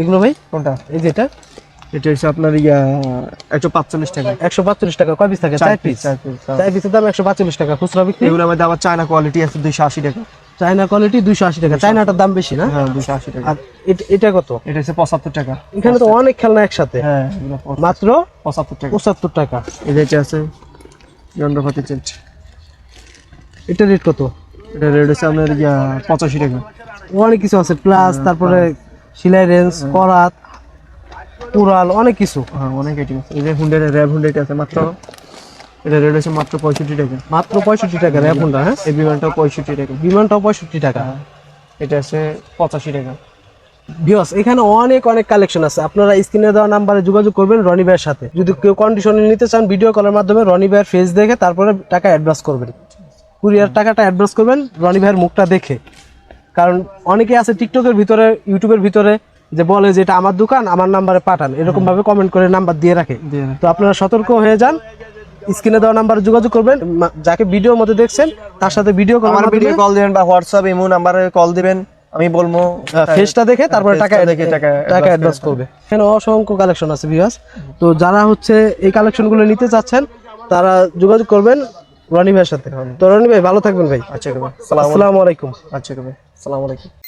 এগুলো ভাই? কোনটা? এই যেটা এটা? হচ্ছে আপনার ইয়া একশো পাঁচচল্লিশ টাকা। একশো পাঁচচল্লিশ টাকা। কয় পিস থাকে? চার পিস চার পিস চার পিসের দাম একশো পাঁচচল্লিশ টাকা। খুচরা বিক্রি? এগুলোর মধ্যে আবার চায়না কোয়ালিটি আছে দুইশো আশি টাকা। চায়না কোয়ালিটি দুইশো আশি টাকা। চায়নাটার দাম বেশি না? হ্যাঁ দুইশো আশি টাকা। আর এটা কত? এটা হচ্ছে পঁচাত্তর টাকা। এখানে তো অনেক খেলনা একসাথে। হ্যাঁ মাত্র পঁচাত্তর টাকা। পঁচাত্তর টাকা। যে এটা আছে যন্ত্রপাতি চেঞ্জ। এটা রেট কত? এটা রেট হচ্ছে আপনার ইয়া পঁচাশি টাকা। অনেক কিছু আছে প্লাস তারপরে সেলাই রেঞ্জ করাত উড়াল অনেক কিছু। হ্যাঁ অনেক আইটেম আছে। এই যে হুন্ডের র্যাব হুন্ডেট আছে মাত্র এটা রেট হচ্ছে মাত্র পঁয়ষট্টি টাকা। মাত্র পঁয়ষট্টি টাকা র্যাব হুন্ডা হ্যাঁ? এই বিমানটাও পঁয়ষট্টি টাকা। বিমানটাও পঁয়ষট্টি টাকা। এটা আছে পঁচাশি টাকা। বিয়স এখানে অনেক অনেক কালেকশন আছে। আপনারা স্ক্রিনে দেওয়া নাম্বারে যোগাযোগ করবেন রনি ভাইয়ের সাথে। যদি কেউ কন্ডিশনে নিতে চান ভিডিও কলের মাধ্যমে রনি ভাইয়ের ফেস দেখে তারপরে টাকা অ্যাডভান্স করবেন। কুরিয়ার টাকাটা অ্যাডভান্স করবেন রনি ভাইয়ের মুখটা দেখে। কারণ অনেকে আছে টিকটকের ভিতরে ইউটিউবের ভিতরে যে বলে যে এটা আমার দোকান আমার নাম্বারে পাঠান। এরকম ভাবে কমেন্ট করে নাম্বার দিয়ে রাখে। তো আপনারা সতর্ক হয়ে যান স্ক্রিনে দেওয়া নাম্বারে যোগাযোগ করবেন। যাকে ভিডিওর মধ্যে দেখছেন তার সাথে ভিডিও কল আমার ভিডিও কল দিবেন বা হোয়াটসঅ্যাপ ইমো নাম্বারে কল দিবেন। আমি বলব ফেসটা দেখে তারপরে টাকা দেখে টাকা টাকা অ্যাডভান্স করবে। এখানে অসংখ্য কালেকশন আছে বিয়াস তো যারা হচ্ছে এই কালেকশনগুলো নিতে চাচ্ছেন তারা যোগাযোগ করবেন রনি ভাইয়ের সাথে। তো রনি ভাই ভালো থাকবেন ভাই। আচ্ছা আসসালামু আলাইকুম। আচ্ছা কবে সালাম আলাইকুম।